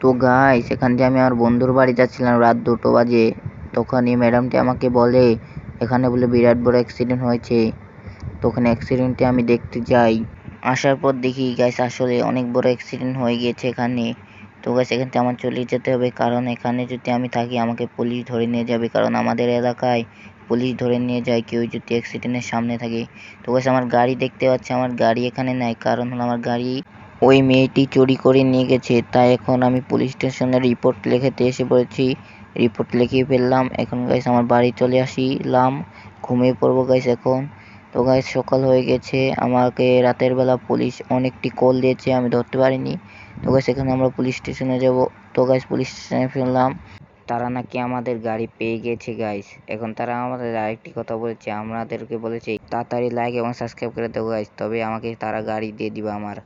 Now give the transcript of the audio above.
তো গাইস সেখান দিয়ে আমি আমার বন্ধুর বাড়ি যাচ্ছিলাম রাত দুটো বাজে। তখনই ম্যাডামটি আমাকে বলে, এখানে বলে বিরাট বড় অ্যাক্সিডেন্ট হয়েছে। তো ওখানে অ্যাক্সিডেন্টটি আমি দেখতে যাই। আসার পর দেখি গাইস আসলে অনেক বড় অ্যাক্সিডেন্ট হয়ে গিয়েছে এখানে। তো গাইস এখান থেকে আমার চলে যেতে হবে, কারণ এখানে যদি আমি থাকি, আমাকে পুলিশ ধরে নিয়ে যাবে। কারণ আমাদের এলাকায় পুলিশ ধরে নিয়ে যায়, কেউ যদি অ্যাক্সিডেন্টের সামনে থাকে। তো গাইস আমার গাড়ি দেখতে পাচ্ছি, আমার গাড়ি এখানে নাই। কারণ হলো আমার গাড়ি ওই মেয়েটি চুরি করে নিয়ে গেছে। তাই এখন আমি পুলিশ স্টেশনে রিপোর্ট লিখেতে এসে পড়েছি। রিপোর্ট লিখিয়ে ফেললাম, এখন গাইস আমার বাড়ি চলে আসিলাম, ঘুমিয়ে পড়ব গাইস এখন। তো গাইস সকাল হয়ে গেছে, আমাকে রাতের বেলা পুলিশ অনেকটি কল দিয়েছে, আমি ধরতে পারিনি। তো গাইস এখানে আমরা পুলিশ স্টেশনে যাব। তো গাইস পুলিশ স্টেশনে ফেললাম। তারা নাকি আমাদের গাড়ি পেয়ে গেছে গাইস এখন তারা আমাদের আরেকটি কথা বলেছে, আমাদেরকে বলেছে, তাড়াতাড়ি লাইক এবং সাবস্ক্রাইব করে দেবো গাইস তবে আমাকে তারা গাড়ি দিয়ে দিবে আমার।